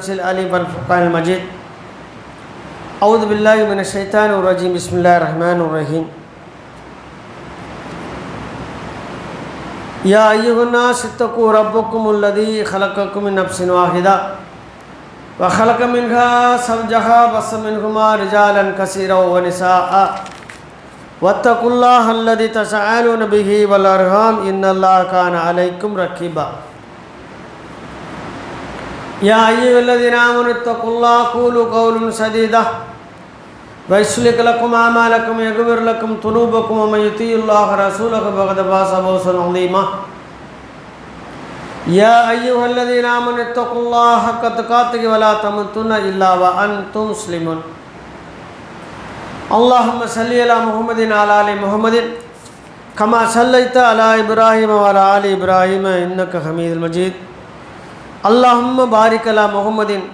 التنسيل العليم والفرقان المجيد. أعوذ بالله من الشيطان الرجيم. بسم الله الرحمن الرحيم. يا أيها الناس اتقوا ربكم الذي خلقكم من نفس واحدة وخلق منها زوجها بث منهما رجالا كثيرا ونساء. واتقوا الله الذي تساءلون به والأرحام إن الله كان عليكم رقيبا. يا أيها الذين آمنوا اتقوا الله قولوا قولا سديدا. ويسلك لكم أعمالكم يغفر لكم ذنوبكم ومن يطيع الله ورسوله فقد فاز فوزا عظيما. يا أيها الذين آمنوا اتقوا الله حق تقاته ولا تموتن إلا وأنتم مسلمون. اللهم صل على محمد وعلى آل محمد. كما صليت على إبراهيم وعلى آل إبراهيم إنك حميد مجيد. அல்லாஹம்ம பாரிகலா முகமதின்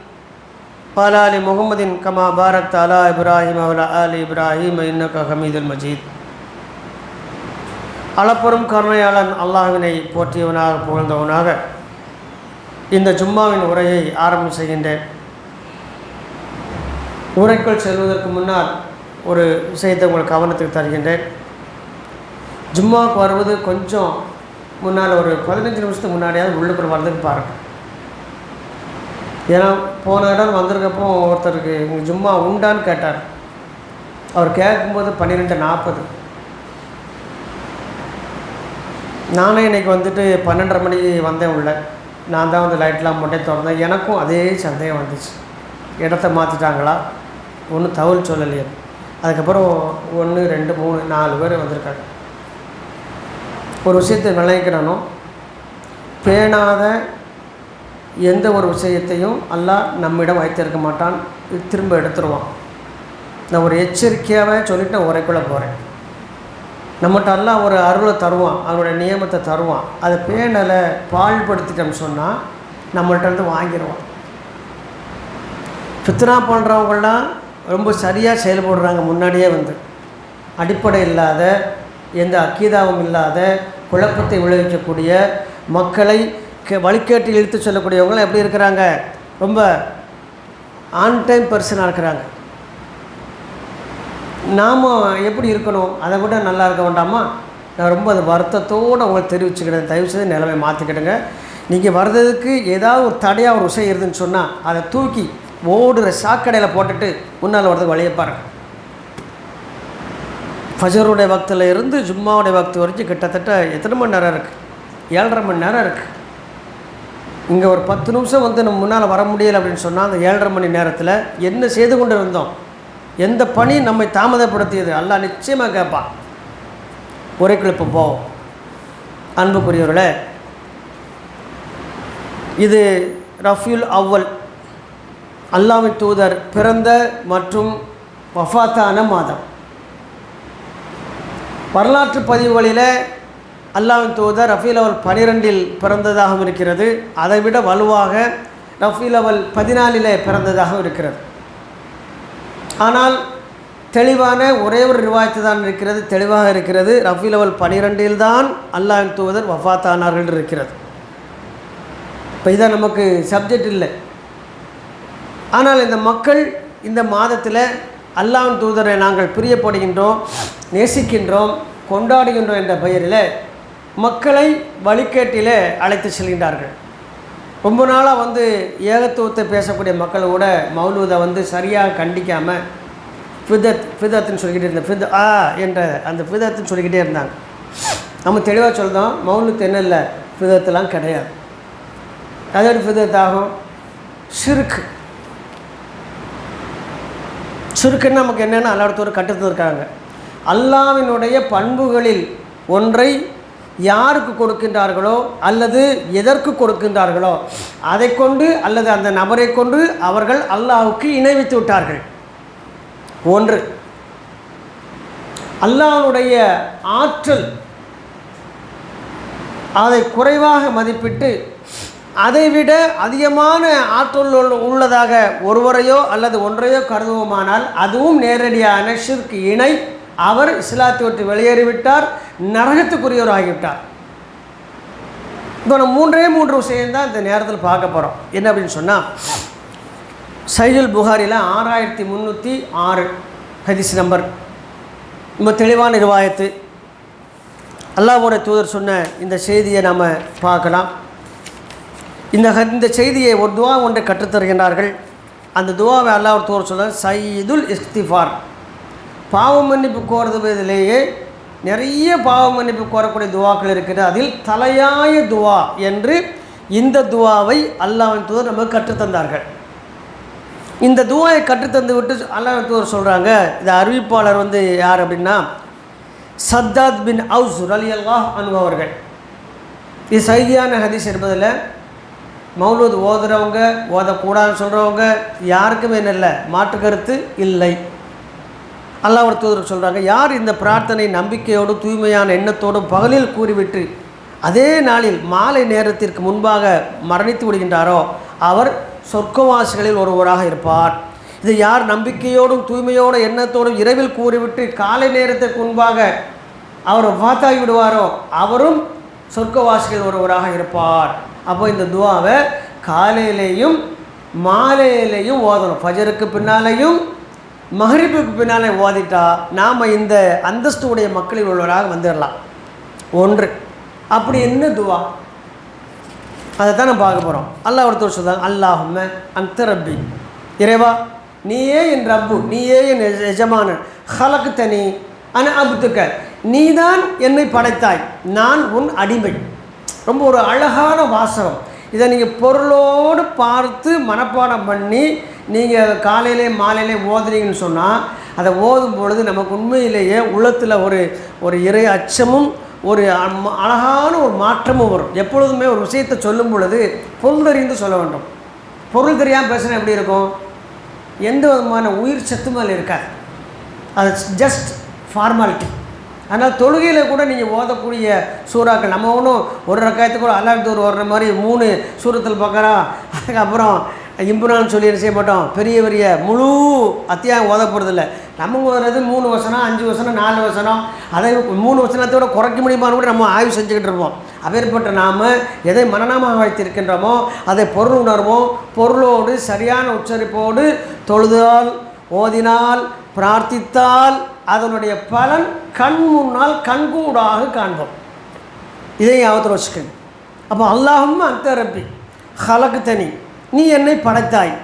Palaly முகமதின் comma Bharat அலா இப்ராஹிம் அவலா அலி இப்ராஹிம் இன்னக ஹமீதுல் மஜீத் அளப்பெரும் கருணையாளன் அல்லாஹினை போற்றியவனாக புகழ்ந்தவனாக இந்த ஜும்மாவின் உரையை ஆரம்பம் செய்கின்றேன். உரைக்குள் செல்வதற்கு முன்னால் ஒரு விஷயத்தை உங்கள் கவனத்துக்கு தருகின்றேன். ஜும்மாவுக்கு வருவது கொஞ்சம் முன்னால் ஒரு பதினஞ்சு நிமிஷத்துக்கு முன்னாடியாவது உள்ளுக்குள் வர்றதுக்கு பாருங்கள் ஏன்னா போன இடம் வந்திருக்கப்போ ஒருத்தருக்கு உங்களுக்கு ஜும்மா உண்டான்னு கேட்டார். அவர் கேட்கும்போது பன்னிரெண்டு நாற்பது. நானே இன்றைக்கி வந்துட்டு பன்னெண்டரை மணிக்கு வந்தேன் உள்ள. நான் தான் வந்து லைட்லாம் மட்டும் திறந்தேன். எனக்கும் அதே சந்தேகம் வந்துச்சு. இடத்த மாற்றிட்டாங்களா ஒன்றும் தகவல் சொல்லலையே. அதுக்கப்புறம் ஒன்று ரெண்டு மூணு நாலு பேர் வந்திருக்காங்க. ஒரு விஷயத்தை விளைவிக்கிறனும் பேணாத எந்த ஒரு விஷயத்தையும் அல்லாஹ் நம்மிடம் வைத்திருக்க மாட்டான். திரும்ப எடுத்துருவான். நான் ஒரு எச்சரிக்கையாகவே சொல்லிட்டு நான் உரைக்குள்ளே போகிறேன் நம்மகிட்ட எல்லாம் ஒரு அருளை தருவான் அவனுடைய நியமத்தை தருவான். அதை பேணலை பாழ்படுத்திட்டோம்னு சொன்னால் நம்மள்ட்ட இருந்து வாங்கிடுவான் ஃபித்னா பண்ணுறவங்களாம் ரொம்ப சரியாக செயல்படுறாங்க முன்னாடியே வந்து. அடிப்படை இல்லாத எந்த அக்கீதாவும் இல்லாத குழப்பத்தை விளைவிக்கக்கூடிய மக்களை கே வழிகேட்டில் இழுத்து சொல்லக்கூடியவங்களாம் எப்படி இருக்கிறாங்க? ரொம்ப ஆன் டைம் பர்சனாக இருக்கிறாங்க. நாம் எப்படி இருக்கணும்? அதை விட நல்லா இருக்க வேண்டாமா? நான் ரொம்ப அது வருத்தத்தோடு உங்களை தெரிவிச்சுக்கிறேன். தயவுசெய்து நிலைமை மாற்றிக்கிடுங்க நீங்கள் வர்றதுக்கு ஏதாவது ஒரு தடையாக ஒரு விஷயம் இருதுன்னு சொன்னால் அதை தூக்கி ஓடுற சாக்கடையில் போட்டுட்டு முன்னால் வர்றதுக்கு வழியை பாருங்கள் ஃபஜருடைய பக்தில் இருந்து ஜும்மாவுடைய பக்தி வரைக்கும் கிட்டத்தட்ட எத்தனை மணி நேரம் இருக்குது ஏழரை மணி நேரம் இருக்குது இங்கே ஒரு பத்து நிமிஷம் வந்து நம்ம முன்னால் வர முடியலை அப்படின்னு சொன்னால் அந்த ஏழரை மணி நேரத்தில் என்ன செய்து கொண்டு இருந்தோம் எந்த பணி நம்மை தாமதப்படுத்தியது? அல்லா நிச்சயமாக கேட்பான் ஒரே கிளப்பு போவோம் அன்புக்குரியவர்களே இது ரஃபியுல் அவ்வல். அல்லாமை தூதர் பிறந்த மற்றும் வஃபாத்தான மாதம். வரலாற்று பதிவுகளில் அல்லாவின் தூதர் ரஃபீல் அவல் பனிரெண்டில் பிறந்ததாகவும் இருக்கிறது. அதைவிட வலுவாக ரஃபீல் அவல் பதினாலில் பிறந்ததாகவும் இருக்கிறது. ஆனால் தெளிவான ஒரே ஒரு ரிவாயத்து தான் இருக்கிறது தெளிவாக இருக்கிறது. ரஃபி லெவல் பனிரெண்டில் தான் அல்லாஹின் தூதர் வஃபாத்தானார்கள் இருக்கிறது. இப்போ இதான் நமக்கு சப்ஜெக்ட் இல்லை. ஆனால் இந்த மக்கள் இந்த மாதத்தில் அல்லாஹின் தூதரை நாங்கள் பிரியப்படுகின்றோம் நேசிக்கின்றோம் கொண்டாடுகின்றோம் என்ற பெயரில் மக்களை வழிகேட்டிலே அழைத்து செல்கின்றார்கள். ரொம்ப நாளாக வந்து ஏகத்துவத்தை பேசக்கூடிய மக்கள் கூட மௌலூதை வந்து சரியாக கண்டிக்காமல் ஃபிதத் ஃபிதத்துன்னு சொல்லிக்கிட்டே இருந்தேன் ஃபித் ஆ என்ற அந்த ஃபிதத்துன்னு சொல்லிக்கிட்டே இருந்தாங்க. நம்ம தெளிவாக சொல்கிறோம் மௌலுத்து என்ன இல்லை? ஃபிதத்துலாம் கிடையாது. அதோட ஃபிதத் ஆகும் சிறுக்கு. சுருக்குன்னு நமக்கு என்னென்னா அல்லாடத்தோடு கட்டுத்து இருக்காங்க. அல்லாவினுடைய பண்புகளில் ஒன்றை யாருக்கு கொடுக்கின்றார்களோ அல்லது எதற்கு கொடுக்கின்றார்களோ அதை கொண்டு அல்லது அந்த நபரை கொண்டு அவர்கள் அல்லாஹுக்கு இணைவித்து விட்டார்கள். ஒன்று அல்லாஹ்வுடைய ஆற்றல் அதை குறைவாக மதிப்பிட்டு அதைவிட அதிகமான ஆற்றல் உள்ள- உள்ளதாக ஒருவரையோ அல்லது ஒன்றையோ கருதுவோமானால் அதுவும் நேரடியான ஷிர்க் இணை. அவர் இஸ்லாத்தை விட்டு வெளியேறிவிட்டார். நரகத்துக்குரியவர் ஆகிவிட்டார் இப்போ நம்ம மூன்றே மூன்று விஷயம் தான் இந்த நேரத்தில் பார்க்க போகிறோம் என்ன அப்படின்னு சொன்னால் சைதுல் புகாரில் ஆறாயிரத்தி முந்நூற்றி ஆறு ஹதிஸ் நம்பர். ரொம்ப தெளிவான நிர்வாயத்து அல்லாவோட தூதர் சொன்ன இந்த செய்தியை நாம் பார்க்கலாம். இந்த இந்த செய்தியை ஒரு துவா ஒன்றை கற்றுத்தருகின்றார்கள் அந்த துவாவை அல்லாஹ் தூதர் சொன்னார் சைதுல் இஸ்திஃபார். பாவ மன்னிப்பு கோருவதிலேயே நிறைய பாவ மன்னிப்பு கோரக்கூடிய துவாக்கள் இருக்குது. அதில் தலையாய துவா என்று இந்த துவாவை அல்லாவின் தூதர் நமக்கு கற்றுத்தந்தார்கள் இந்த துவாயை கற்றுத்தந்து விட்டு அல்லாவின் தூதர் சொல்கிறாங்க இந்த அறிவிப்பாளர் வந்து யார் அப்படின்னா சத்தாத் பின் அவுஸ் அலி அல்லாஹ் அனுபவர்கள் இது சைதியான ஹதீஸ் என்பதில் மௌலூத் ஓதுறவங்க ஓதக்கூடாதுன்னு சொல்கிறவங்க யாருக்குமே என்ன இல்லை மாற்று கருத்து இல்லை. அல்லாஹ் ஒரு தூதர் சொல்கிறாங்க யார் இந்த பிரார்த்தனை நம்பிக்கையோடு தூய்மையான எண்ணத்தோடும் பகலில் கூறிவிட்டு அதே நாளில் மாலை நேரத்திற்கு முன்பாக மரணித்து விடுகின்றாரோ அவர் சொர்க்கவாசிகளில் ஒருவராக இருப்பார். இது யார் நம்பிக்கையோடும் தூய்மையோடும் எண்ணத்தோடும் இரவில் கூறிவிட்டு காலை நேரத்திற்கு முன்பாக அவர் வாத்தாகி விடுவாரோ அவரும் சொர்க்கவாசிகள் ஒருவராக இருப்பார். அப்போ இந்த துவாவை காலையிலேயும் மாலையிலேயும் ஓதணும். ஃபஜருக்கு பின்னாலேயும் மகரிப்புக்கு பின்னால் ஓதிட்டா நாம் இந்த அந்தஸ்து உடைய மக்களில் உள்ளவராக வந்துடலாம். ஒன்று. அப்படி என்ன துவா? அதை தான் நம்ம பார்க்க போகிறோம் அல்லாஹ் ஒருத்தர் சொல்கிறாங்க அல்லாஹும் அந்த ரப்பி. இறைவா நீயே என் ரப்பு நீயே என் எஜமான எஜமானன். ஹலக்கு தனி அன அபுத்துக்க நீதான் என்னை படைத்தாய். நான் உன் அடிமை. ரொம்ப ஒரு அழகான வாசகம். இதை நீங்கள் பொருளோடு பார்த்து மனப்பாடம் பண்ணி நீங்கள் காலையிலே மாலையிலே ஓதுறீங்கன்னு சொன்னால் அதை ஓதும் பொழுது நமக்கு உண்மையிலேயே உள்ளத்தில் ஒரு ஒரு இறை அச்சமும் ஒரு அழகான ஒரு மாற்றமும் வரும். எப்பொழுதுமே ஒரு விஷயத்தை சொல்லும் பொழுது பொருள் தெரிந்து சொல்ல வேண்டும். பொருள் தெரியாமல் பேசுனா எப்படி இருக்கும்? எந்த விதமான உயிர் சத்தும் அதில் இருக்காது. அது ஜஸ்ட் ஃபார்மாலிட்டி அதனால் தொழுகையில் கூட நீங்கள் ஓதக்கூடிய சூறாக்கள் நம்ம ஒன்றும் ஒரு ரக்காயத்துக்கு கூட அல்லாஹ் வர்ற மாதிரி மூணு சூரத்தில் பார்க்குறா அதுக்கப்புறம் இம்புரான்னு சொல்லி என்ன செய்ய மாட்டோம்? பெரிய பெரிய முழு அத்தியாயம் ஓத போகிறதில்ல நம்ம ஓதுறது மூணு வசனம் அஞ்சு வசனம் நாலு வசனம். அதை மூணு வசனத்தோட குறைக்க முடியுமான்னு கூட நம்ம ஆய்வு செஞ்சுக்கிட்டு இருப்போம். அப்பேற்பட்ட நாம் எதை மனநாமமாக வைத்திருக்கின்றோமோ அதை பொருள் உணர்வோம். பொருளோடு சரியான உச்சரிப்போடு தொழுதால் ஓதினால் பிரார்த்தித்தால் அதனுடைய பலன் கண் முன்னால் கண்கூடாக காண்போம். இதை ஞாபகத்தில் வச்சுக்கோங்க. அப்போ அல்லாஹும் அந்த ரப்பி ஹலக்கு தனி நீ என்னை படைத்தாய்.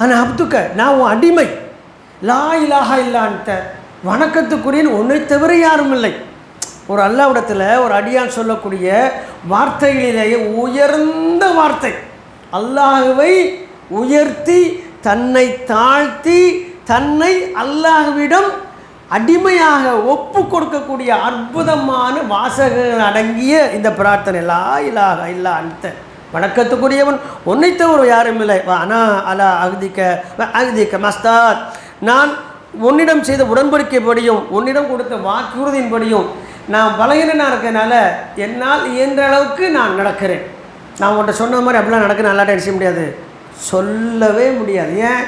ஆனால் அப்துக்க நான் உன் அடிமை. லா இலாக இல்லான்ட்ட வணக்கத்துக்குரியன் ஒன்றை தவிர யாரும் இல்லை. ஒரு அல்லாவிடத்தில் ஒரு அடியான் சொல்லக்கூடிய வார்த்தைகளிலேயே உயர்ந்த வார்த்தை. அல்லாஹுவை உயர்த்தி தன்னை தாழ்த்தி தன்னை அல்லாஹ்விடம் அடிமையாக ஒப்பு கொடுக்கக்கூடிய அற்புதமான வாசகங்கள் அடங்கிய இந்த பிரார்த்தனை. லா இலாக இல்லா அந்த வணக்கத்துக்குரியவன் உன்னை தவிர யாரும் இல்லை. அனா அலா அகதிக்க அகதிக்க மஸ்தாத். நான் உன்னிடம் செய்த உடன்படிக்கைப்படியும் உன்னிடம் கொடுத்த வாக்குறுதியின்படியும் நான் பலகீனனாக இருக்கனால என்னால் இயன்ற அளவுக்கு நான் நடக்கிறேன். நான் உன்கிட்ட சொன்ன மாதிரி அப்படிலாம் நடக்க நல்லா செய்ய முடியாது? சொல்லவே முடியாது. ஏன்?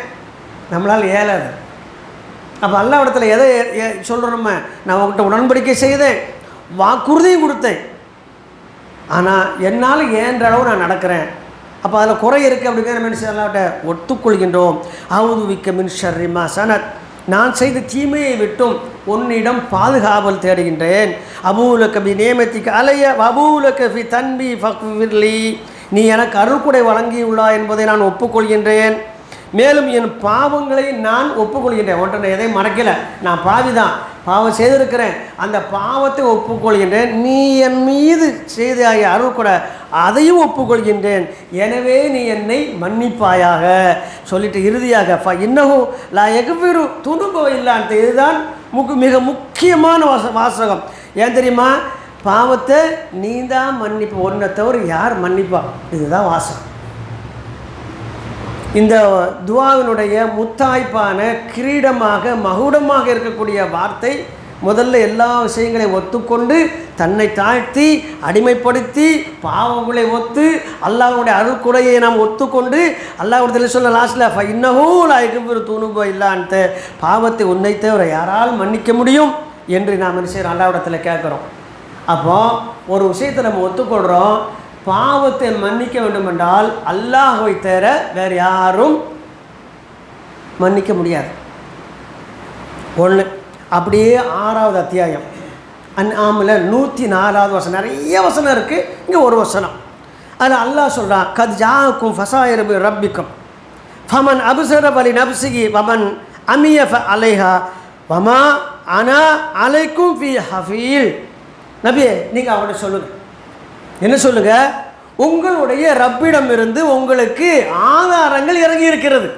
நம்மளால் இயலாது. அப்போ அல்லா இடத்துல எதை சொல்கிறோம் நம்ம நான் உங்கள்கிட்ட உடன்படிக்கை செய்தேன். வாக்குறுதியும் கொடுத்தேன். ஆனால் என்னால் ஏன்ற அளவு நான் நடக்கிறேன். அப்போ அதில் குறை இருக்குது அப்படிங்கிற மனுஷன் அல்லாவிட்ட ஒத்துக்கொள்கின்றோம். அவுதுவிக்க மின் ஷர்ரிமா சனத். நான் செய்த தீமையை விட்டும் உன்னிடம் பாதுகாவல் தேடுகின்றேன். அபூல கபி நியமத்திக்கு அலைய அபூல கபி தன்பி ஃபக்விர்லி நீ எனக்கு அருள்குடை வழங்கியுள்ளா என்பதை நான் ஒப்புக்கொள்கின்றேன். மேலும் என் பாவங்களை நான் ஒப்புக்கொள்கின்றேன். ஒன்றை நான் எதையும் மறக்கலை. நான் பாவி தான் பாவம் செய்திருக்கிறேன். அந்த பாவத்தை ஒப்புக்கொள்கின்றேன். நீ என் மீது செய்தாய அருள் கூட அதையும் ஒப்புக்கொள்கின்றேன். எனவே நீ என்னை மன்னிப்பாயாக. சொல்லிட்டு இறுதியாக ஃப இன்னகும் லா எகுவிரு துணுபவ இல்லான்ட்டு இதுதான் முக்கு மிக முக்கியமான வாச வாசகம். ஏன் தெரியுமா? பாவத்தை நீ தான் மன்னிப்பு. ஒன்றை தவிர யார் மன்னிப்பா? இதுதான் வாசகம். இந்த துவாவினுடைய முத்தாய்ப்பான கிரீடமாக மகுடமாக இருக்கக்கூடிய வார்த்தை முதல்ல எல்லா விஷயங்களையும் ஒத்துக்கொண்டு தன்னை தாழ்த்தி அடிமைப்படுத்தி பாவங்களை ஒத்து அல்லாவுடைய அருக்குறையை நாம் ஒத்துக்கொண்டு அல்லாஹ்வுடைய சொல்ல லாஸ்ட்டில் இன்னமும் லாய்க்கு துணுபோ இல்லான்ட்டு பாவத்தை உன்னை தவிர யாரால் மன்னிக்க முடியும் என்று நாம் என்ன செய்கிறோம் அல்லாவிடத்தில் கேட்குறோம். அப்போ ஒரு விஷயத்தை நம்ம ஒத்துக்கொள்கிறோம் பாவத்தை மன்னிக்க வேண்டும் என்றால் அல்லாஹை தவிர வேறு யாரும் மன்னிக்க முடியாது. ஒன்று அப்படியே ஆறாவது அத்தியாயம். அன் ஆமில் நூற்றி நாலாவது வசனம். நிறைய வசனம் இருக்குது இங்கே ஒரு வசனம். அதில் அல்லாஹ் சொல்கிறான் கத் ஜாக்கும் ஃபசாயிரபு ரப்பிக்கும். ஃபமன் அபுசர பலி நப்சிகி வமன் அமிய ஃப அலைஹா. வமா அனா அலைக்கும் ஃபி ஹஃபீல். நபியே நீங்கள் அவனை சொல்லுங்கள் என்ன சொல்லுங்க? உங்களுடைய ரப்பிடம் இருந்து உங்களுக்கு ஆதாரங்கள் இறங்கி இருக்கிறது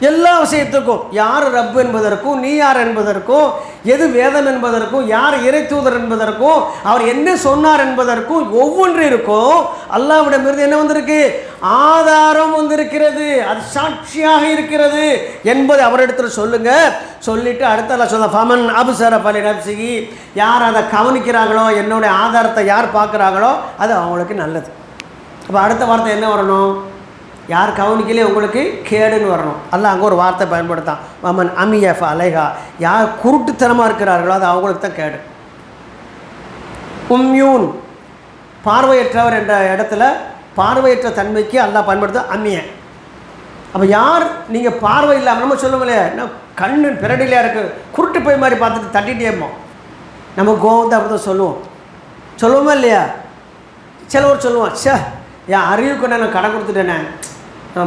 எல்லா விஷயத்துக்கும். யார் ரப் என்பதற்கும் நீ யார் என்பதற்கும் எது வேதம் என்பதற்கும் யார் இறை தூதர் என்பதற்கும் அவர் என்ன சொன்னார் என்பதற்கும் ஒவ்வொன்றிற்கும் அல்லாவிடமிருந்து என்ன வந்திருக்கு? ஆதாரம் வந்திருக்கிறது. அது சாட்சியாக இருக்கிறது என்பதை அவரிடத்தில் சொல்லுங்க. சொல்லிட்டு அடுத்த சொல்ல ஃபமன் அபுசர பலி நப்சிகி யார் அதை கவனிக்கிறாங்களோ என்னுடைய ஆதாரத்தை யார் பார்க்குறாங்களோ அது அவங்களுக்கு நல்லது. அப்போ அடுத்த வார்த்தை என்ன வரணும்? யார் கவனிக்கலே உங்களுக்கு கேடுன்னு வரணும். அல்ல அங்கே ஒரு வார்த்தை பயன்படுத்தான் மமன் அமியஃப் அலைகா யார் குருட்டுத்தனமாக இருக்கிறார்களோ அது அவங்களுக்கு தான் கேடு. உம்யூன். பார்வையற்றவர் என்ற இடத்துல பார்வையற்ற தன்மைக்கு அல்லா பயன்படுத்த அம்மிய அப்போ யார் நீங்கள் பார்வை இல்லாமல் நம்ம சொல்லுவோம்லையே என்ன கண்ணு பிரடிலையாக இருக்குது குருட்டு போய் மாதிரி பார்த்துட்டு தட்டிட்டேமோ நம்ம கோவம் தான் அப்படி தான் சொல்லுவோம். சொல்லுவோமா இல்லையா? சிலவர் சொல்லுவோம் சே என் அறிவுக்கு நான் கடை கொடுத்துட்டேனே.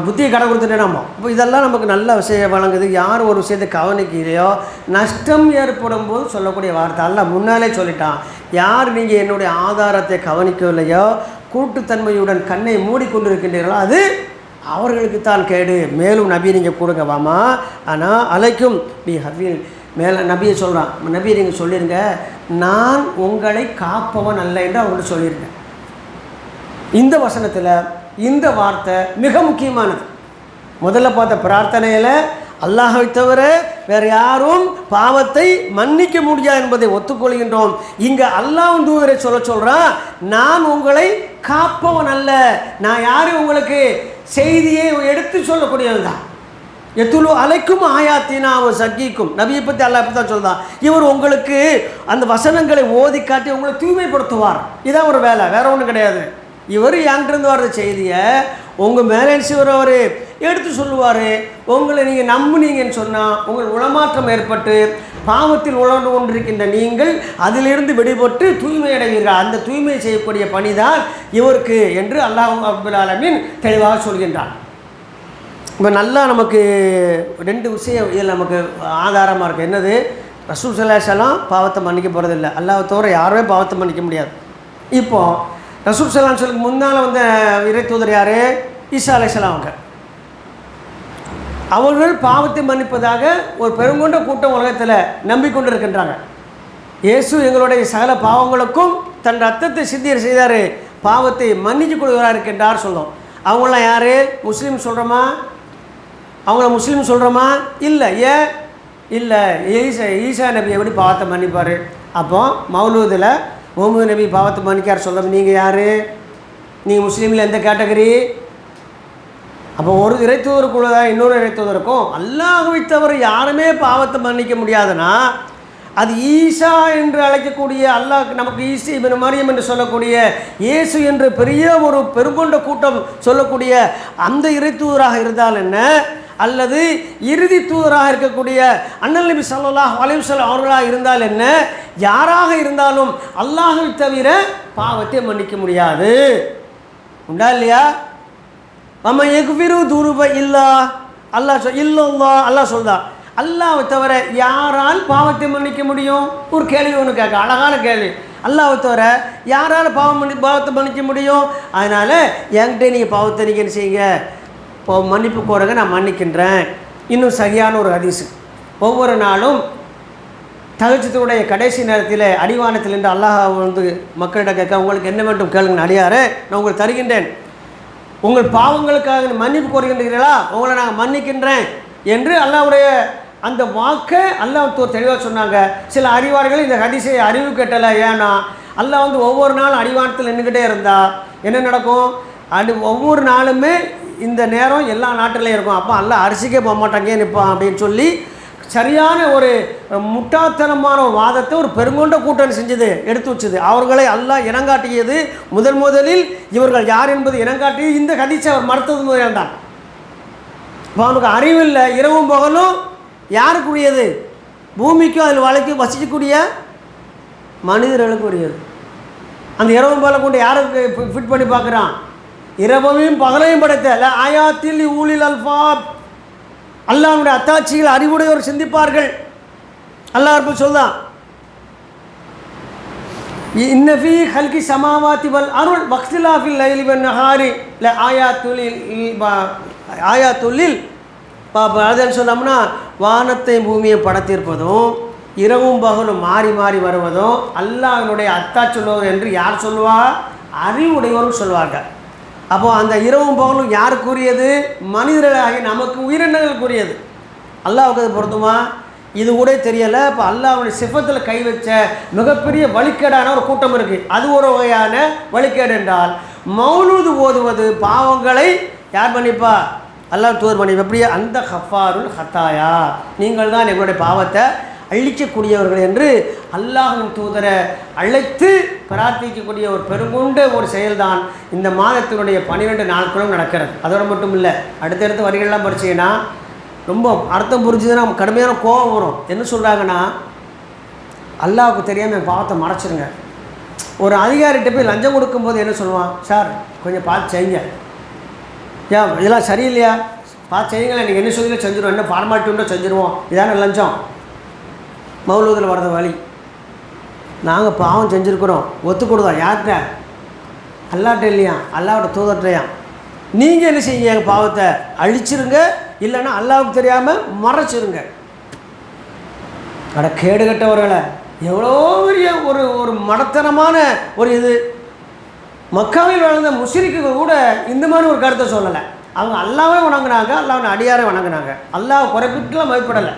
புத்தியை கடை கொடுத்துட்டேனாமோ இப்போ இதெல்லாம் நமக்கு நல்ல விஷயம் வழங்குது. யார் ஒரு விஷயத்தை கவனிக்கலையோ நஷ்டம் ஏற்படும் போது சொல்லக்கூடிய வார்த்தை அல்ல. முன்னாலே சொல்லிட்டான். யார் நீங்கள் என்னுடைய ஆதாரத்தை கவனிக்கவில்லையோ கூட்டுத்தன்மையுடன் கண்ணை மூடிக்கொண்டிருக்கின்றீர்களோ அது அவர்களுக்கு தான் கேடு. மேலும் நபி நீங்கள் கொடுங்க வாமா. ஆனால் அலைக்கும். பி ஹபீல் மேலே நபியை சொல்கிறான் நபியை நீங்கள் சொல்லிடுங்க நான் உங்களை காப்பவன் அல்ல என்று அவங்கள்ட்ட சொல்லியிருக்கேன் இந்த வசனத்தில் இந்த வார்த்தை மிக முக்கியமானது. முதல்ல பார்த்த பிரார்த்தனையில் அல்லாஹை தவிர வேறு யாரும் பாவத்தை மன்னிக்க முடியாது என்பதை ஒத்துக்கொள்கின்றோம். இங்கே அல்லாஹ் தூதரை சொல்ல சொல்கிறான் நான் உங்களை காப்பவன் அல்ல. நான் யாரும் உங்களுக்கு செய்தியை எடுத்து சொல்லக்கூடியவன் தான். எத்துலு அலைக்கும் ஆயாத்தினா அவன் சக்கிக்கும் நபியை பற்றி அல்லா இப்படி தான் சொல்றான் இவர் உங்களுக்கு அந்த வசனங்களை ஓதி காட்டி உங்களை தூய்மைப்படுத்துவார். இதான் ஒரு வேலை வேற ஒன்றும் கிடையாது. இவர் என்கிட்ட வர்ற செய்தியை உங்கள் மேலே அவர் எடுத்து சொல்லுவார். உங்களை நீங்கள் நம்புனீங்கன்னு சொன்னால் உங்கள் உளமாற்றம் ஏற்பட்டு பாவத்தில் உழந்து கொண்டிருக்கின்ற நீங்கள் அதிலிருந்து விடுபட்டு தூய்மை அடைவீர்கள். அந்த தூய்மை செய்யக்கூடிய பணிதான் இவருக்கு என்று அல்லாஹ் அப்துல் ஆலமின் தெளிவாக சொல்கின்றான். இப்போ நல்லா நமக்கு ரெண்டு விஷயம் இதில் நமக்கு ஆதாரமாக இருக்குது என்னது? ரசூல் சலாஹலாம் பாவத்தை மன்னிக்க போகிறதில்ல அல்லாஹ் தவிர யாருமே பாவத்தை மன்னிக்க முடியாது. இப்போது ரசூப் சலாம் சொல்லுக்கு முன்னால் வந்த இறை தூதர் யார்? ஈசா அலைசலாம் அவங்க. அவர்கள் பாவத்தை மன்னிப்பதாக ஒரு பெருங்கொண்ட கூட்டம் உலகத்தில் நம்பிக்கொண்டு இருக்கின்றாங்க இயேசு எங்களுடைய சகல பாவங்களுக்கும் தன் ரத்தத்தை சித்தியர் செய்தார். பாவத்தை மன்னிச்சு கொடுக்குறார் இருக்கின்றார் சொல்லும் அவங்களாம் யார்? முஸ்லீம் சொல்கிறோமா அவங்கள முஸ்லீம் சொல்கிறோமா இல்லை ஏன் இல்லை ஈசா ஈசா நபி எப்படி பாவத்தை மன்னிப்பார்? அப்போ மௌலூதில் முகமது நபி பாவத்தை மன்னிக்கார் சொல்ல நீங்கள் யார்? நீங்கள் முஸ்லீமில் எந்த கேட்டகரி? அப்போ ஒரு இறைத்துவருக்குள்ள தான் இன்னொரு இறைத்துவதற்கும் அல்லாஹுவை தவிர யாருமே பாவத்தை மன்னிக்க முடியாதுன்னா அது ஈசா என்று அழைக்கக்கூடிய அல்லாஹ் நமக்கு ஈசி இவன் மரியம் என்று சொல்லக்கூடிய இயேசு என்று பெரிய ஒரு பெருங்கொண்ட கூட்டம் சொல்லக்கூடிய அந்த இறைத்தூதராக இருந்தால் என்ன? அல்லது இறுதி தூதராக இருக்கக்கூடிய அண்ணல் நபி சல்லாஹ் அலைவசல் அவர்களாக இருந்தால் என்ன? யாராக இருந்தாலும் அல்லாஹை தவிர பாவத்தை மன்னிக்க முடியாது. உண்டா இல்லையா? நம்ம எகுவிரு துருப இல்லா? அல்லாஹ் சொல் இல்லல்லா அல்லாஹ் சொல்தா அல்லாவை தவிர யாரால் பாவத்தை மன்னிக்க முடியும்? ஒரு கேள்வி ஒன்று கேட்க அழகான கேள்வி. அல்லாவை தவிர யாரால் பாவம் மன்னி பாவத்தை மன்னிக்க முடியும்? அதனால் என்கிட்ட நீங்கள் பாவத்தை நீங்கள் என்ன செய்யுங்க? இப்போ மன்னிப்பு கோருங்க நான் மன்னிக்கின்றேன். இன்னும் சரியான ஒரு ஹதீஸு. ஒவ்வொரு நாளும் தகச்சத்துடைய கடைசி நேரத்தில் அடிவானத்தில் இருந்து அல்லாஹ் வந்து மக்களிடம் கேட்க உங்களுக்கு என்ன வேண்டும்? கேளுங்க அடியாரே நான் உங்களுக்கு தருகின்றேன். உங்கள் பாவங்களுக்காக மன்னிப்பு கோருகின்றீர்களா? உங்களை நாங்கள் மன்னிக்கின்றேன் என்று அல்லாவுடைய அந்த வாக்கை அல்லாஹ் தோ தெளிவாக சொன்னாங்க. சில அறிவார்கள் இந்த ஹதீஸை அறிவு கட்டலை. ஏன்னா அல்லாஹ் வந்து ஒவ்வொரு நாளும் அடிவானத்தில் நின்றுக்கிட்டே இருந்தால் என்ன நடக்கும்? அது ஒவ்வொரு நாளுமே இந்த நேரம் எல்லா நாட்டிலையும் இருக்கும். அப்போ எல்லாம் அரிசிக்கே போக மாட்டாங்க நிற்பான் அப்படின்னு சொல்லி சரியான ஒரு முட்டாத்தனமான வாதத்தை ஒரு பெருங்கொண்ட கூட்டணி செஞ்சது எடுத்து வச்சது. அவர்களை எல்லாம் இனங்காட்டியது. முதல் முதலில் இவர்கள் யார் என்பது இனங்காட்டியது இந்த கதிச்சை அவர் மறுத்தது முதல் தான். இப்போ அவனுக்கு அறிவு இல்லை இரவும் பகலும் யாருக்குரியது? பூமிக்கும் அதில் வளைக்கும் வசிக்கக்கூடிய மனிதர்களுக்கு உரியது அந்த இரவும் பகலை கொண்டு யாருக்கு ஃபிட் பண்ணி பார்க்குறான்? இரவையும் பகலையும் படைத்த ஆயாத்தில் ஊழில் அல்ஃபாப். அல்லாஹ்வுடைய அத்தாட்சியில் அறிவுடையோர் சிந்திப்பார்கள். அல்லாஹ் இருப்பு சொல்தான் இன்னஃபி ஹல்கி சமாவாத்தி வல் அருள் வக்திலாஃபில் லைலி வன் ஆயா ல ஆயா தொழில் பாப்பா அதுன்னு சொன்னோம்னா வானத்தை பூமியை படைத்திருப்பதும் இரவும் பகலும் மாறி மாறி வருவதும் அல்லாஹனுடைய அத்தா சொல்வது என்று யார் சொல்லுவா? அறிவுடையவரும் சொல்வார்கள் அப்போ அந்த இரவும் பகலும் யாருக்குரியது? மனிதர்களாகி நமக்கு உயிரினங்களுக்குரியது. அல்லாவுக்கு அது பொருத்தமா இது கூட தெரியலை. இப்போ அல்லாவுடைய சிஃபத்தில் கை வச்ச மிகப்பெரிய வழிக்கேடான ஒரு கூட்டம் இருக்குது அது ஒரு வகையான வழிக்கேடு என்றால் மௌலூது ஓதுவது பாவங்களை யார் பண்ணிப்பா? அல்லாஹ் தூர் பண்ணி எப்படியே? அந்த ஹஃபாருல் ஹத்தாயா. நீங்கள் தான் எங்களுடைய பாவத்தை அழிக்கக்கூடியவர்கள் என்று அல்லாஹின் தூதரை அழைத்து பிரார்த்திக்கக்கூடிய ஒரு பெருங்குண்ட ஒரு செயல்தான் இந்த மாதத்தினுடைய பன்னிரெண்டு நாட்களும் நடக்கிறது. அதோடு மட்டும் இல்லை அடுத்தடுத்த வரிகள்லாம் படிச்சீங்கன்னா ரொம்ப அர்த்தம் புரிஞ்சுதுன்னா கடுமையான கோபம் வரும். என்ன சொல்கிறாங்கன்னா அல்லாவுக்கு தெரியாமல் என் பாவத்தை மறைச்சிருங்க. ஒரு அதிகாரிகிட்ட போய் லஞ்சம் கொடுக்கும்போது என்ன சொல்லுவான்? சார் கொஞ்சம் பார்த்து செய்யுங்க. ஏன் இதெல்லாம் சரியில்லையா? பார்த்து செய்யுங்களேன். நீங்கள் என்ன சொல்லி செஞ்சுருவோம். என்ன ஃபார்மாலிட்டி உண்டோ செஞ்சுருவோம். இதான லஞ்சம். மௌலூதில் வரத வழி. நாங்கள் பாவம் செஞ்சுருக்குறோம். ஒத்துக்கொடுதோம் யார்கிட்ட? அல்லாட்ட இல்லையா? அல்லாவோட தூதர்கிட்டையா? நீங்கள் என்ன செய்யுங்க? எங்கள் பாவத்தை அழிச்சிருங்க. இல்லைன்னா அல்லாவுக்கு தெரியாமல் மறைச்சிருங்க. அட கேடு கட்டவர்களை எவ்வளோ பெரிய ஒரு ஒரு மடத்தனமான ஒரு இது. மக்காவில் வளர்ந்த முஷிரிக்கு கூட இந்த மாதிரி ஒரு கருத்தை சொல்லலை. அவங்க அல்லாவே வணங்குனாங்க அல்லாவின் அடியாரை வணங்குனாங்க. அல்லாஹ் குறைப்பிட்டுலாம் மதிப்பிடலை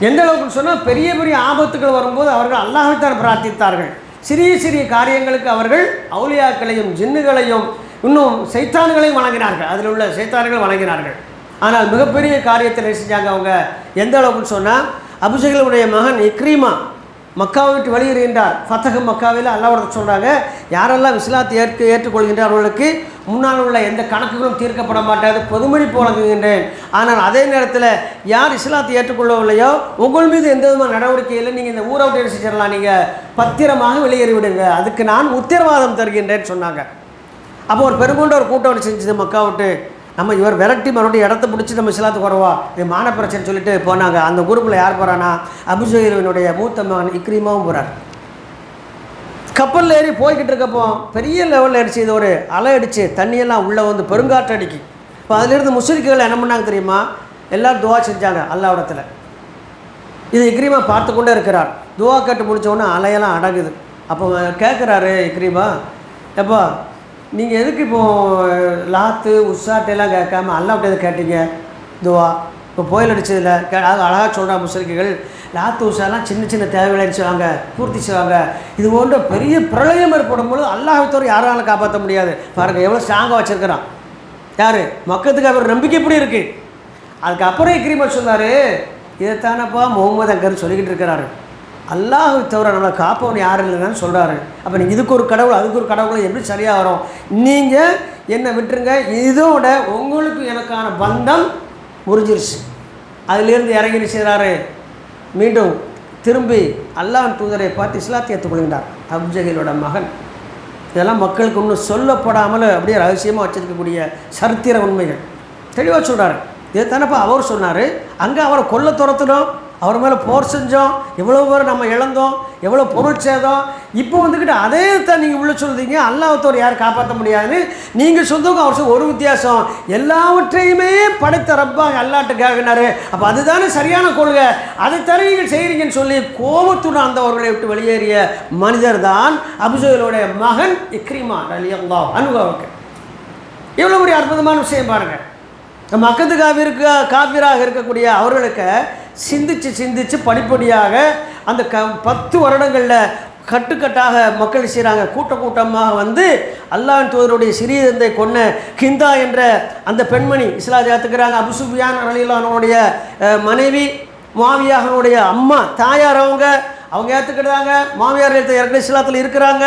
எந்த அளவுக்கு சொன்னால் பெரிய பெரிய ஆபத்துகள் வரும்போது அவர்கள் அல்லாஹைத்தான் பிரார்த்தித்தார்கள். சிறிய சிறிய காரியங்களுக்கு அவர்கள் அவுலியாக்களையும் ஜின்னுகளையும் இன்னும் சைத்தான்களையும் வணங்கினார்கள். அதில் உள்ள சைத்தான்கள் வணங்கினார்கள். ஆனால் மிகப்பெரிய காரியத்தை செஞ்சாங்க அவங்க? எந்த அளவுக்கு சொன்னால் அபிஷேகளுடைய மகன் இக்ரீமா மக்காவை விட்டு வெளியேறுகின்றார். ஃபத்தக மக்காவில் அல்லாவோட சொல்கிறாங்க யாரெல்லாம் இஸ்லாத்தை ஏற்று ஏற்றுக்கொள்கின்றார்களுக்கு முன்னால் உள்ள எந்த கணக்குகளும் தீர்க்கப்பட மாட்டாது பொதுமொழி போலங்குகின்றேன் ஆனால் அதே நேரத்தில் யார் இஸ்லாத்தை ஏற்றுக்கொள்ளவில்லையோ உங்கள் மீது எந்த விதமான நடவடிக்கை இல்லை. நீங்கள் இந்த ஊரை விட்டு என்ன செஞ்சிடலாம் நீங்கள் பத்திரமாக வெளியேறி விடுங்க அதுக்கு நான் உத்தரவாதம் தருகின்றேன்னு சொன்னாங்க. அப்போ ஒரு பெருங்கொண்ட ஒரு கூட்டம் செஞ்சது மக்கா விட்டு. நம்ம இவர் விரட்டி மறுபடியும் இடத்த பிடிச்சி நம்ம சிலாத்து குறவா இது மான பிரச்சனை சொல்லிட்டு போனாங்க. அந்த குரூப்பில் யார் போகிறான்னா அபுஜயிரவனுடைய மூத்த மகன் இக்ரீமாவும் போகிறார் கப்பலில் ஏறி போய்கிட்டு இருக்கப்போ பெரிய லெவலில் அடிச்சு இது ஒரு அலை அடிச்சு தண்ணியெல்லாம் உள்ளே வந்து பெருங்காற்று அடிக்கு. இப்போ அதிலிருந்து முஸ்லிக்குகள் என்ன பண்ணாங்க தெரியுமா? எல்லோரும் துவா செஞ்சாங்க அல்லாவிடத்தில் இது இக்ரீமா பார்த்து கொண்டே இருக்கிறார். துவா கேட்டு முடிச்ச அலையெல்லாம் அடங்குது. அப்போ கேட்குறாரு இக்ரீமா எப்போ நீங்கள் எதுக்கு இப்போ லாத்து உஷாட்டெல்லாம் கேட்காம அல்லாவிட்ட எது கேட்டீங்க? துவா. இப்போ புயல் அடிச்சதில் கே அது அழகாக சொல்கிறா முஸ்லிம்கள் லாத்து உஷாலாம் சின்ன சின்ன தேவைகளை செய்வாங்க பூர்த்தி செய்வாங்க. இது போன்ற பெரிய பிரளயம் ஏற்படும் பொழுது அல்லாஹை தவிர யாராலும் காப்பாற்ற முடியாது. பாருங்கள் எவ்வளோ ஸ்ட்ராங்காக வச்சுருக்கிறான். யார்? மக்கத்துக்கு அவர் நம்பிக்கை எப்படி இருக்குது அதுக்கப்புறம் இக்ரீமர் சொன்னார் இதைத்தானப்பா முகமது அங்கர் சொல்லிக்கிட்டு இருக்கிறாரு. அல்லாஹ் தவிர நம்மளை காப்பவன் யாரும் இல்லைன்னு சொல்கிறாரு அப்போ நீங்கள் இதுக்கு ஒரு கடவுள் அதுக்கு ஒரு கடவுள் எப்படி சரியாக வரும்? நீங்கள் என்னை விட்டுருங்க. இதோட உங்களுக்கு எனக்கான பந்தம் முறிஞ்சிருச்சு. அதுலேருந்து இறங்கி செய்கிறாரு மீண்டும் திரும்பி அல்லாஹ் தூதரை பார்த்து இஸ்லாத்தை ஏற்றுக்கொள்கின்றார். அப்ஜகிலோட மகன். இதெல்லாம் மக்களுக்கு ஒன்றும் சொல்லப்படாமல் அப்படியே ரகசியமாக வச்சிருக்கக்கூடிய சரித்திர உண்மைகள். தெளிவாக சொல்கிறாரு இதை தானப்பா அவர் சொன்னார். அங்கே அவரை கொல்ல துரத்துனோம். அவர் மேலே போர் செஞ்சோம் எவ்வளோ பேர் நம்ம இழந்தோம் எவ்வளோ பொருள் சேதம். இப்போ வந்துக்கிட்டு அதே தான் நீங்கள் உள்ள சொல்றீங்க அல்லாஹத்தோர் யார் காப்பாற்ற முடியாதுன்னு நீங்கள் சொந்தவங்க அவர் ஒரு வித்தியாசம். எல்லாவற்றையுமே படைத்த ரப்பாங்க அல்லாட்ட அப்போ அதுதானே சரியான கொள்கை. அதைத்தானே நீங்கள் செய்கிறீங்கன்னு சொல்லி கோபத்துடன் அந்த அவர்களை விட்டு வெளியேறிய மனிதர் தான் அபுசோலுடைய மகன் இக்ரிமா அலி அல்லா அனுபவக்கு எவ்வளோ ஒரு அற்புதமான விஷயம் பாருங்கள் மக்கத்து காவிற்கு காவிராக இருக்கக்கூடிய அவர்களுக்கு சிந்திச்சு சிந்திச்சு படிப்படியாக அந்த க பத்து வருடங்களில் கட்டுக்கட்டாக மக்கள் செய்கிறாங்க கூட்ட கூட்டமாக வந்து அல்லாஹ் தூதருடைய சிறிய தந்தை கொன்ன கிந்தா என்ற அந்த பெண்மணி இஸ்லாத்தை ஏற்றுக்கிறாங்க அபுசுபியான் அலிலானுடைய மனைவி மாவியாகனுடைய அம்மா தாயார் அவங்க அவங்க ஏற்றுக்கிட்டாங்க மாமியார் ஏற்ற ஏற்கனவே இஸ்லாத்தில் இருக்கிறாங்க.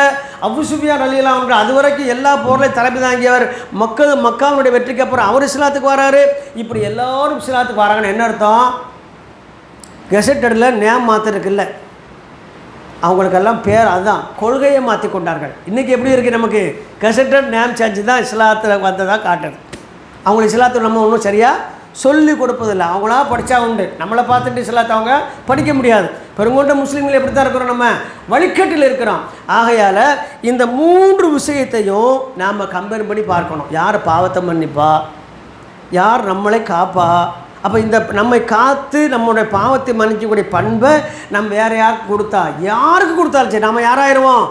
அபு சுஃபியான் அலிலாம் அவங்க அது வரைக்கும் எல்லா போர்லையும் தலைமை தாங்கியவர் மக்கள் மக்காவுடைய வெற்றிக்கு அப்புறம் அவர் இஸ்லாத்துக்கு வராரு. இப்படி எல்லாரும் இஸ்லாத்துக்கு வராங்கன்னு என்ன அர்த்தம்? கெசட்டடில் நேம் மாத்திருக்குல்ல அவங்களுக்கெல்லாம் பேர் அதுதான். கொள்கையை மாற்றி கொண்டார்கள். இன்றைக்கி எப்படி இருக்குது நமக்கு? கெசட்டட் நேம் சேஞ்சு தான் இஸ்லாத்தில் வந்ததாக காட்டுது. அவங்களுக்கு இஸ்லாத்தில் நம்ம ஒன்றும் சரியாக சொல்லி கொடுப்பதில்லை. அவங்களா படித்தா உண்டு. நம்மளை பார்த்துட்டு இஸ்லாத்தை அவங்க படிக்க முடியாது. பெருங்கொண்ட முஸ்லீம்கள் எப்படி தான் இருக்கிறோம் நம்ம? வழிகட்டில் இருக்கிறோம். ஆகையால் இந்த மூன்று விஷயத்தையும் நாம் கம்பேர் பண்ணி பார்க்கணும். யார் பாவத்தை மன்னிப்பா? யார் நம்மளை காப்பா? அப்போ இந்த நம்மை காத்து நம்மளுடைய பாவத்தை மன்னிக்கக்கூடிய பண்பை நம்ம வேற யாருக்கு கொடுத்தா? யாருக்கு கொடுத்தாலும் சரி நம்ம யாராயிருவோம்?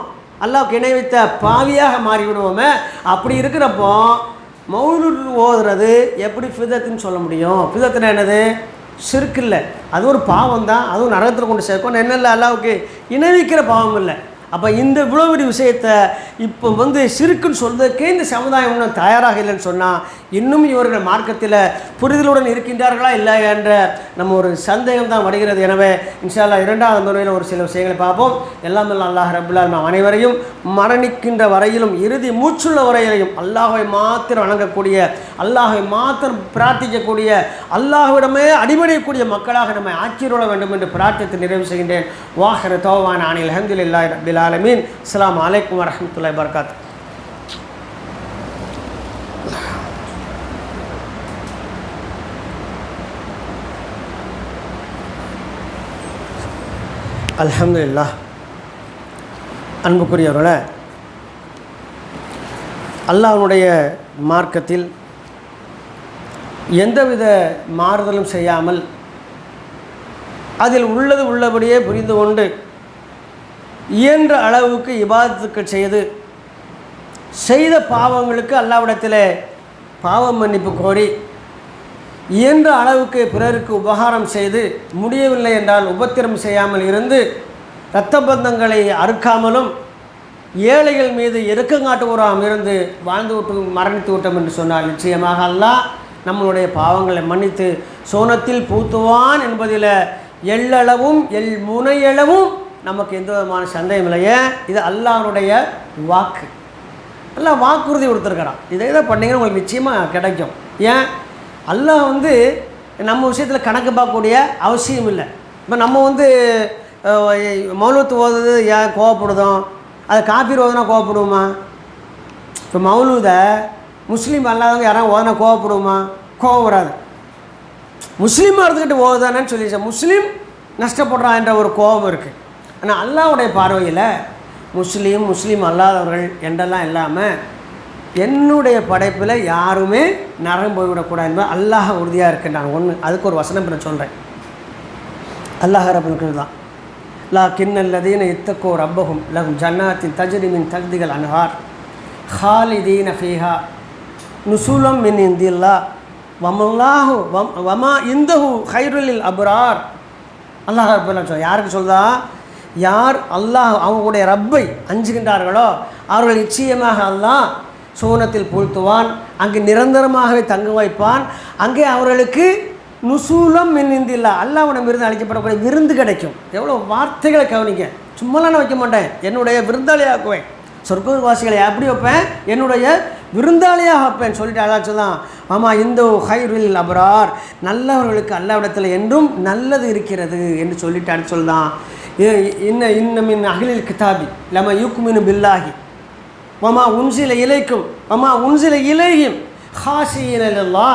அல்லாவுக்கு இணை வைத்த பாவியாக மாறி விடுவோமே அப்படி இருக்கிறப்போ மௌலூர் ஓதுறது எப்படி ஃபிதத்துன்னு சொல்ல முடியும்? ஃபிதத்தில் என்னது? சிறுக்கு இல்லை அது ஒரு பாவம் தான் அதுவும் நரகத்தில் கொண்டு சேர்க்கும். என்ன இல்லை? அல்லாவுக்கு இணைவிக்கிற பாவம் இல்லை. அப்போ இந்த இவ்வளோ பெரிய விஷயத்தை இப்போ வந்து சிறுக்குன்னு சொல்றதுக்கே இந்த சமுதாயம் இன்னும் தயாராக இல்லைன்னு சொன்னால் இன்னும் இவர்கள் மார்க்கத்தில் புரிதலுடன் இருக்கின்றார்களா இல்லை என்ற நம்ம ஒரு சந்தேகம் தான் வருகிறது. எனவே இன்ஷால்லா இரண்டாவது முறையில் ஒரு சில விஷயங்களை பார்ப்போம். எல்லாம் எல்லாம் அல்லாஹ் ரபுல்லா அனைவரையும் மரணிக்கின்ற வரையிலும் இறுதி மூச்சுள்ள வரையிலையும் அல்லாஹை மாத்திரம் வணங்கக்கூடிய அல்லாஹை மாத்திரம் பிரார்த்திக்கக்கூடிய அல்லாஹ்விடமே அடிபடையக்கூடிய மக்களாக நம்மை ஆக்கிரோட வேண்டும் என்று பிரார்த்தித்து நிறைவு செய்கின்றேன். வாஹர தோவான் அனில் அஹமதுல்லாஹி ரபில் ஆலமீன். அஸ்ஸலாமு அலைக்கும் வரஹ்மத்துல்லாஹி வபரகாத்து அல்ஹம்துலில்லாஹ். அன்புக்குரியவர்களே அல்லாஹனுடைய மார்க்கத்தில் எந்தவித மாறுதலும் செய்யாமல் அதில் உள்ளது உள்ளபடியே புரிந்து கொண்டு இயன்ற அளவுக்கு இபாதத்துக்கள் செய்து செய்த பாவங்களுக்கு அல்லாவிடத்தில் பாவம் மன்னிப்பு கோரி இயன்ற அளவுக்கு பிறருக்கு உபகாரம் செய்து முடியவில்லை என்றால் உபத்திரம் செய்யாமல் இருந்து இரத்த பந்தங்களை அறுக்காமலும் ஏழைகள் மீது இறக்கங்காட்டுவோராம் இருந்து வாழ்ந்து விட்டு மரணித்து விட்டோம் என்று சொன்னால் நிச்சயமாக அல்லாஹ் நம்மளுடைய பாவங்களை மன்னித்து சோனத்தில் பூத்துவான் என்பதில் எள்ளளவும் எல் முனையளவும் நமக்கு எந்த விதமான சந்தேகம் இல்லையே. இது அல்லாஹ்வுடைய வாக்கு. எல்லாம் வாக்குறுதி கொடுத்துருக்கிறான். இதை இதை பண்ணீங்கன்னா உங்களுக்கு நிச்சயமாக கிடைக்கும். ஏன்? அல்லாஹ் வந்து நம்ம விஷயத்தில் கணக்கு பார்க்கக்கூடிய அவசியம் இல்லை. இப்போ நம்ம வந்து மௌலத்து ஓதுறது ஏன் கோவப்படுதோம் அது காப்பீர் ஓதுனா கோவப்படுவோமா? இப்போ மௌலூதை முஸ்லீம் அல்லாதவங்க யாராவது ஓதுனா கோவப்படுவோமா? கோவம் வராது. முஸ்லீமாக இருந்துக்கிட்டு ஓதுதானேன்னு சொல்லி முஸ்லீம் நஷ்டப்படுறான் என்ற ஒரு கோபம் இருக்குது ஆனால் அல்லாவுடைய பார்வையில் முஸ்லீம் முஸ்லீம் அல்லாதவர்கள் என்றெல்லாம் இல்லாமல் என்னுடைய படைப்பில் யாருமே நரம் போய்விடக்கூடாது என்பது அல்லாஹ் உறுதியாக இருக்கின்றான். ஒன்று அதுக்கு ஒரு வசனம் நான் சொல்கிறேன் அல்லாஹ் ரபுக்கள் தான். லா கிண்ணல்லதீன இத்தக்கோ ரப்பகும் லகும் ஜன்னாத்தின் தஜரிமின் தகுதிகள் அன்ஹார் ஹாலிதீன ஃபீஹா நுசூலம் மின் இந்தில்லா வமல்லாஹு வம் வமா இந்தஹு ஹைருலில் அபுரார். அல்லாஹ் ரப்பெல்லாம் சொல் யாருக்கு சொல்லுதா யார் அல்லாஹ் அவங்களுடைய ரப்பை அஞ்சுகின்றார்களோ அவர்கள் நிச்சயமாக அல்லாஹ் சோனத்தில் பொழுத்துவான் அங்கு நிரந்தரமாகவே தங்க வைப்பான். அங்கே அவர்களுக்கு நுசூலம் மின் இந்தில்லா விருந்து அளிக்கப்படக்கூடிய விருந்து கிடைக்கும். எவ்வளோ வார்த்தைகளை கவனிக்க சும்மாலாம் நான் வைக்க மாட்டேன். என்னுடைய விருந்தாளியாக்குவேன். சொர்க்கவாசிகளை எப்படி வைப்பேன்? என்னுடைய விருந்தாளியாக வைப்பேன். சொல்லிட்டு அல்லா சொல்லான் ஆமா இந்த ஹைரில் அபரார். நல்லவர்களுக்கு அல்லாவிடத்தில் என்றும் நல்லது இருக்கிறது என்று சொல்லிட்டு அடுத்து சொல்லலாம் இன்ன இன்னமின் அகிலில் கிதாபி லம யூக்குமின் பில்லாகி மமா உன்சில இலைக்கும் மமா உன்சில இலையும் ஹாசியினல்லா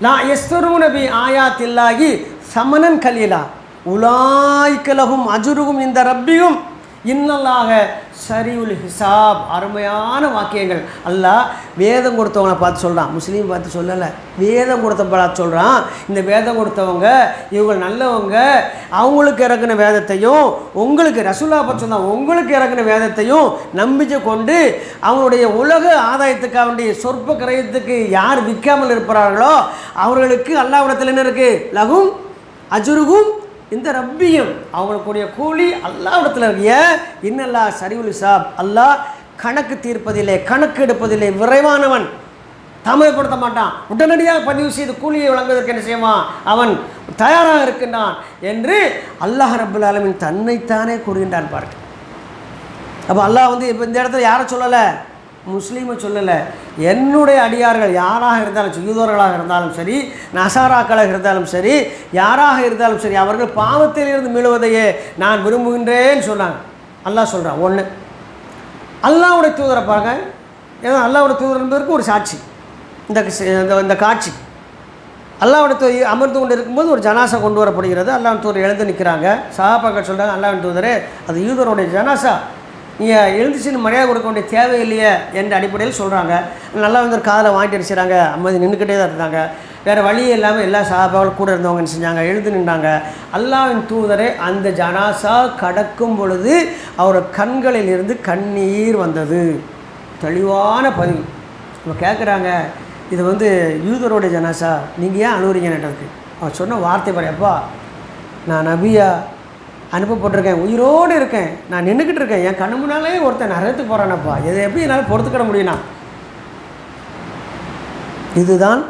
லா எஸ்தருன பி ஆயாத்தில்லாகி சமணன் கலீலா. உலாய்க்கலகும் அஜுருகும் இந்த ரப்பியும். இன்னல்லாக சரியுல் ஹிசாப் அருமையான வாக்கியங்கள். அல்லாஹ் வேதம் கொடுத்தவங்களை பார்த்து சொல்கிறான் முஸ்லீம் பார்த்து சொல்லலை. வேதம் கொடுத்த பார்த்து சொல்கிறான் இந்த வேதம் கொடுத்தவங்க இவங்க நல்லவங்க அவங்களுக்கு இறக்குன வேதத்தையும் உங்களுக்கு ரசுல்லா பார்த்து சொன்னால் உங்களுக்கு இறக்குன வேதத்தையும் நம்பிச்சு கொண்டு அவங்களுடைய உலக ஆதாயத்துக்காக வேண்டிய சொற்ப கிரயத்துக்கு யார் விற்காமல் இருப்பார்களோ அவர்களுக்கு அல்லாவிடத்தில் என்ன இருக்குது லகும் அஜுருகும் இந்த ரப்பியும் அவங்களுக்குரிய கூலி அல்லாவிடத்தில் இருக்கிய இன்னல்லா சரிவுல் சாப் அல்லாஹ் கணக்கு தீர்ப்பதில்லை கணக்கு எடுப்பதில்லை விரைவானவன். தாமதப்படுத்த மாட்டான். உடனடியாக பதிவு செய்து கூலியை வழங்குவதற்கு என்ன செய்வான்? அவன் தயாராக இருக்கின்றான் என்று அல்லாஹ் ரபுல் ஆலமின் தன்னைத்தானே கூறுகின்றான் பார்க்க அப்போ அல்லாஹ் வந்து இப்போ இந்த இடத்துல யாரை சொல்லலை? முஸ்லீமை சொல்லலை. என்னுடைய அடியார்கள் யாராக இருந்தாலும் சரி, யூதர்களாக இருந்தாலும் சரி நசாராக்களாக இருந்தாலும் சரி யாராக இருந்தாலும் சரி அவர்கள் பாவத்திலிருந்து மீளுவதையே நான் விரும்புகின்றேன்னு சொன்னாங்க அல்லாஹ் சொல்கிறான் ஒன்று அல்லாவுடைய தூதரை பாருங்க. ஏன்னா அல்லாவுடைய தூதர் என்பதற்கு ஒரு சாட்சி. இந்த இந்த- இந்த காட்சி. அல்லாஹ்வுடைய தூ அமர்ந்து கொண்டு இருக்கும்போது ஒரு ஜனாசா கொண்டு வரப்படுகிறது. அல்லாவின் தூதர் எழுந்து நிற்கிறாங்க சஹாபாக்கள் சொல்கிறாங்க அல்லாஹ் தூதரே அது யூதருடைய ஜனாசா. எழுந்துச்சின்னு மரியாதை கொடுக்க வேண்டிய தேவையில்லையே என்ற அடிப்படையில் சொல்கிறாங்க நல்லா வந்து காதில் வாங்கிட்டு அடிச்சிடறாங்க அம்மா நின்றுக்கிட்டே தான் இருந்தாங்க வேறு வழி இல்லாமல் எல்லா சாபாவும் கூட இருந்தவங்க என்ன செஞ்சாங்க? எழுந்து நின்றாங்க. அல்லாவின் தூதரை அந்த ஜனாசா கடக்கும் பொழுது அவர் கண்களில் இருந்து கண்ணீர் வந்தது. தெளிவான பதிவு. இப்போ கேட்குறாங்க இது வந்து யூதரோட ஜனாசா நீங்கள் ஏன் அழுகுறீங்கன்னுட்டு அவர் சொன்ன வார்த்தை பாரு நான் நபியா அனுப்பப்பட்டிருக்கேன். உயிரோடு இருக்கேன். நான் நின்றுக்கிட்டு இருக்கேன். என் கண்ணு முன்னாலே ஒருத்தன் நரகத்துக்கு போகிறானப்பா இதை எப்படி என்னால் பொறுத்துக்கிட முடியும்னா? இதுதான்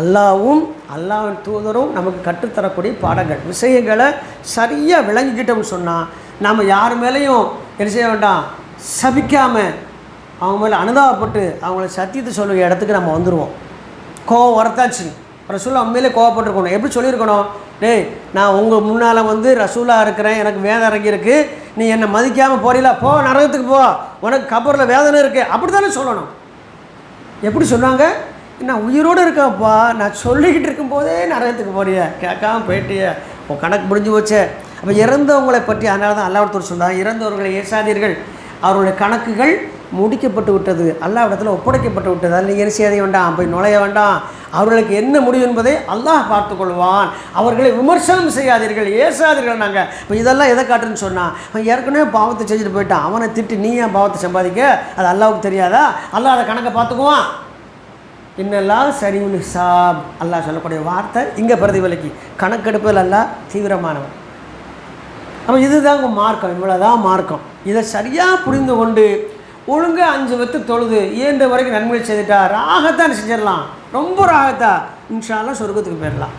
அல்லாவும் அல்லாவின் தூதரும் நமக்கு கற்றுத்தரக்கூடிய பாடங்கள். விஷயங்களை சரியாக விளங்கிக்கிட்டோம்னு சொன்னால் நாம் யார் மேலேயும் என்ன செய்ய வேண்டாம்? சபிக்காமல் அவங்க மேலே அனுதாபப்பட்டு அவங்கள சத்தியத்தை சொல்லுகிற இடத்துக்கு நம்ம வந்துடுவோம் கோவம் வரத்தாச்சு ரசூலா உண்மையிலே கோவப்பட்டிருக்கணும். எப்படி சொல்லியிருக்கணும்? டேய் நான் உங்கள் முன்னால் வந்து ரசூலாக இருக்கிறேன் எனக்கு வேதம் இறங்கியிருக்கு. நீ என்னை மதிக்காமல் போறீங்களா? போ நரகத்துக்கு போ. உனக்கு கபரில் வேதனை இருக்குது அப்படி தானே சொல்லணும். எப்படி சொன்னாங்க நான் உயிரோடு இருக்கேன்ப்பா. நான் சொல்லிக்கிட்டு இருக்கும்போதே நரகத்துக்கு போறிய கேட்காம போயிட்டிய. உன் கணக்கு முடிஞ்சு போச்சே. அப்போ இறந்தவங்களை பற்றி அதனால தான் அல்லாவிடத்தில் சொல்கிறாங்க இறந்தவர்களை ஏசாதீர்கள். அவருடைய கணக்குகள் முடிக்கப்பட்டு விட்டது. அல்லாவிடத்தில் ஒப்படைக்கப்பட்டு விட்டது. அதில் நீங்கள் என்ன செய்ய வேண்டாம் போய் நுழைய வேண்டாம். அவர்களுக்கு என்ன முடியும் என்பதை அல்லாஹ் பார்த்துக்கொள்வான். அவர்களை விமர்சனம் செய்யாதீர்கள் ஏசாதீர்கள் நாங்கள் இப்போ இதெல்லாம் எதை காட்டுன்னு சொன்னால் அவன் ஏற்கனவே பாவத்தை செஞ்சுட்டு போயிட்டான். அவனை திட்டு நீ ஏன் பாவத்தை சம்பாதிக்க? அது அல்லாவுக்கு தெரியாதா? அல்லாஹ் அதை கணக்கை பார்த்துக்குவான். இன்னெல்லாம் சரிவுல் ஹிசாப். அல்லாஹ் சொல்லக்கூடிய வார்த்தை இங்கே பிரதிபலிக்கு. கணக்கெடுப்பதில் எல்லாம் தீவிரமானவன் அப்போ இதுதாங்க மார்க்கம். இவ்வளோதான் மார்க்கம். இதை சரியாக புரிந்து கொண்டு ஒழுங்காக அஞ்சு வத்து தொழுது இயன்ற வரைக்கும் நன்மை செய்துட்டா? ராகத்தான் செஞ்சிடலாம். ரொம்ப ராகத்தா. இன்ஷால்லாம் சொர்க்கத்துக்கு போயிடலாம்.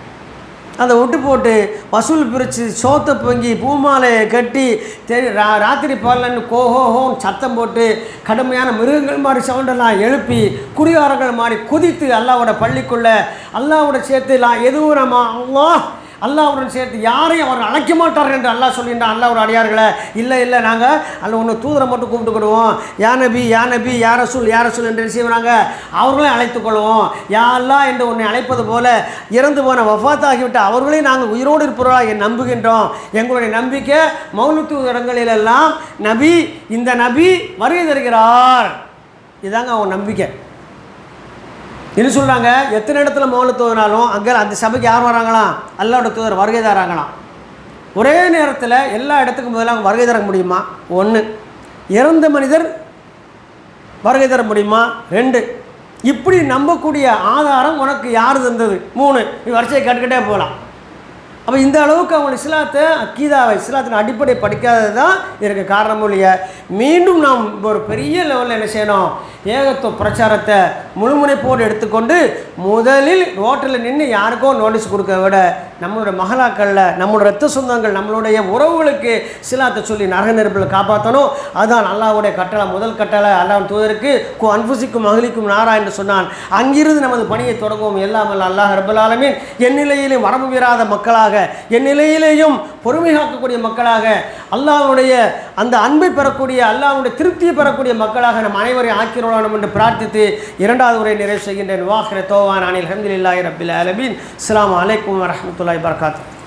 அதை விட்டு போட்டு வசூல் பிரித்து சோத்தை பொங்கி பூமாலையை கட்டி தெரி ரா ராத்திரி பகலன்னு கோஹோஹோம் சத்தம் போட்டு கடுமையான மிருகங்கள் மாதிரி சவுண்டெல்லாம் எழுப்பி குடிகாரங்கள் மாதிரி குதித்து அல்லாவோட பள்ளிக்குள்ளே அல்லாவோட சேர்த்துலாம் எதுவும் நம்ம அல்லாஹ் அல்லாவுடன் சேர்த்து யாரையும் அவர் அழைக்க மாட்டார்கள் என்று அல்லாஹ் சொல்கின்றான் அல்லாஹ் ஒரு அடியார்களை இல்லை இல்லை நாங்கள் அல்ல ஒன்று தூதரை மட்டும் கூப்பிட்டுக்கிடுவோம். யா நபி யா நபி யார சொல் யா ரசூல் என்று செய்வாங்க அவர்களையும் அழைத்துக்கொள்வோம் யா அல்லாஹ் என்று உன்னை அழைப்பது போல இறந்து போன வஃபாத் ஆகிவிட்ட அவர்களையும் நாங்கள் உயிரோடு இருப்பவர்களாக நம்புகின்றோம். எங்களுடைய நம்பிக்கை மௌனத்து இடங்களிலெல்லாம் நபி இந்த நபி வருகை தருகிறார். இதாங்க அவங்க நம்பிக்கை. என்ன சொல்கிறாங்க எத்தனை இடத்துல மௌன தூதுனாலும் அங்கே அந்த சபைக்கு யார் வராங்களாம் அல்லாவோட தூதர் வருகை தராங்களாம் ஒரே நேரத்தில் எல்லா இடத்துக்கும் முதல்ல அவங்க வருகை தர முடியுமா? ஒன்று இறந்த மனிதர் வருகை தர முடியுமா? ரெண்டு. இப்படி நம்பக்கூடிய ஆதாரம் உனக்கு யார் தந்தது? மூணு. நீ வரிசையை கேட்டுக்கிட்டே போகலாம் அப்போ இந்த அளவுக்கு அவங்க இஸ்லாத்தை அக்கீதாவை இஸ்லாத்தின் அடிப்படை படிக்காதது தான் இதற்கு காரணமும் இல்லையா மீண்டும் நாம் ஒரு பெரிய லெவலில் என்ன செய்யணும்? ஏகத்துவ பிரச்சாரத்தை முழுமுனைப்போடு எடுத்துக்கொண்டு முதலில் ரோட்டில் நின்று யாருக்கோ நோட்டீஸ் கொடுக்க விட நம்மளோட மகளாக்களில் நம்மளோட ரத்த சொந்தங்கள் நம்மளுடைய உறவுகளுக்கு சிலாத்தை சொல்லி நரக நெருப்பில் காப்பாற்றணும் அதுதான் அல்லாவுடைய கட்டளை முதல் கட்டளை. அல்லாஹ் தூதருக்கு கு அன்புசிக்கும் மகளிக்கும் நாரா என்று சொன்னான். அங்கிருந்து நமது பணியை தொடங்குவோம். எல்லாம் அல்லாஹ் ரபுல் என் நிலையிலும் வரம்பு மீறாத மக்களாக என் நிலையிலேயும் பொறுமை காக்கக்கூடிய மக்களாக அல்லாஹ்வுடைய அந்த அன்பை பெறக்கூடிய அல்லாஹ்வுடைய திருப்தியை பெறக்கூடிய மக்களாக நம் அனைவரையும் ஆக்கிரோம் என்று பிரார்த்தித்து இரண்டாவது உரை நிறைவு செய்கின்றேன். வாஹிர தோவான் அனில் ஹம்துலில்லாஹி ரபில் அலபின் இஸ்லாம் அலைக்கும் வரமத்துல்லாய் பர்காத்து